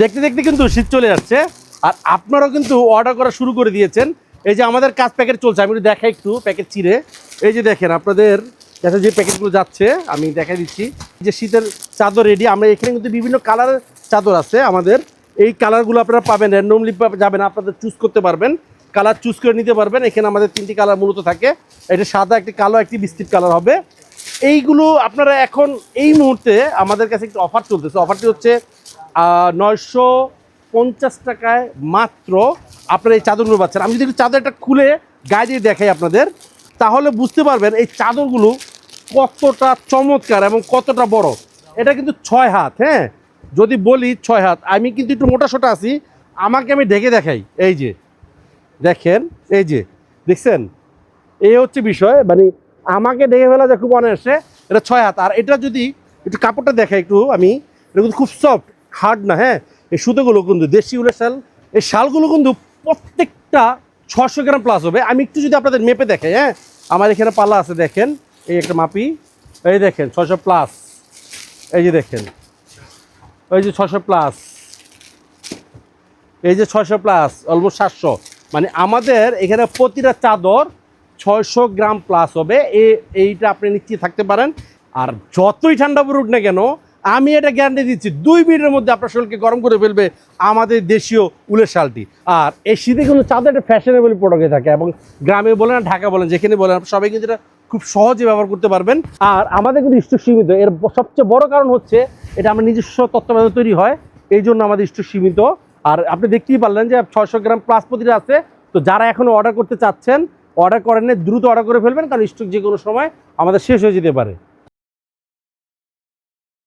দেখতে দেখতে কিন্তু শীত চলে যাচ্ছে। আর আপনারাও কিন্তু অর্ডার করা শুরু করে দিয়েছেন। এই যে আমাদের কাজ প্যাকেট চলছে, আমি দেখাই একটু প্যাকেট চিরে এই যে দেখেন, আপনাদের কাছে যে প্যাকেটগুলো যাচ্ছে, আমি দেখাই দিচ্ছি। যে শীতের চাদর রেডি আমরা এখানে কিন্তু বিভিন্ন কালারের চাদর আছে আমাদের। এই কালারগুলো আপনারা পাবেন র্যান্ডমলি যাবেন, আপনাদের চুজ করতে পারবেন। কালার চুজ করে নিতে পারবেন, এখানে আমাদের তিনটি কালার মূলত থাকে। এটা সাদা, একটি কালো, একটি বিস্কিট কালার হবে। এইগুলো আপনারা এখন এই মুহূর্তে আমাদের কাছে একটি অফার চলতেছে। অফারটি হচ্ছে নয়শো পঞ্চাশ টাকায় মাত্র আপনারা এই চাদরগুলো পাচ্ছেন। আমি যদি একটু চাদরটা খুলে গায়ে দিয়ে দেখাই আপনাদের, তাহলে বুঝতে পারবেন এই চাদরগুলো কতটা চমৎকার এবং কতটা বড়। এটা কিন্তু ছয় হাত হ্যাঁ? যদি বলি ছয় হাত, আমি কিন্তু একটু মোটা সোটা আছি, আমাকে আমি ঢেকে দেখাই। এই যে, দেখেন, এই যে, দেখছেন? এই হচ্ছে বিষয় মানে আমাকে দেখে ফেলা যায় খুব অনায়াসে, এটা ছয় হাত। আর এটা যদি একটু কাপড়টা দেখাই একটু আমি, এটা কিন্তু খুব সফট হার্ড না হ্যাঁ? এই সুতোগুলো কিন্তু দেশি উলের শাল। এই শালগুলো কিন্তু প্রত্যেকটা ছশো গ্রাম প্লাস হবে। আমি একটু যদি আপনাদের মেপে দেখাই হ্যাঁ? আমার এখানে পাল্লা আছে, দেখেন। এই একটা মাপি। এই দেখেন ছশো প্লাস এই যে দেখেন। ওই যে ছশো প্লাস এই যে ছয়শো প্লাস অলমোস্ট সাতশো। মানে আমাদের এখানে প্রতিটা চাদর ছয়শো গ্রাম প্লাস হবে। এইটা আপনি নিশ্চিত থাকতে পারেন। আর যতই ঠান্ডা পড়ুক না কেন আমি এটা গ্যারান্টি দিচ্ছি, দুই মিনিটের মধ্যে আপনার শরীরকে গরম করে ফেলবে আমাদের দেশীয় উলের শালটি। আর এই শীতে কিন্তু চাদর একটা ফ্যাশনেবল প্রোডাক্টে থাকে এবং গ্রামে বলেন আর ঢাকা বলেন, যেখানে বলেন সবাই কিন্তু এটা খুব সহজে ব্যবহার করতে পারবেন। আর আমাদের কিন্তু স্টোর সীমিত, এর সবচেয়ে বড় কারণ হচ্ছে এটা আমার নিজস্ব তত্ত্বাবধানে তৈরি হয়, এই জন্য আমাদের স্টোর সীমিত। আর আপনি দেখতেই পারলেন যে ছয়শো গ্রাম প্লাস প্রতিটা আছে, তো যারা এখনও অর্ডার করতে চাচ্ছেন অর্ডার করেন দ্রুত অর্ডার করে ফেলবেন, কারণ স্টক যে কোনো সময় আমাদের শেষ হয়ে যেতে পারে।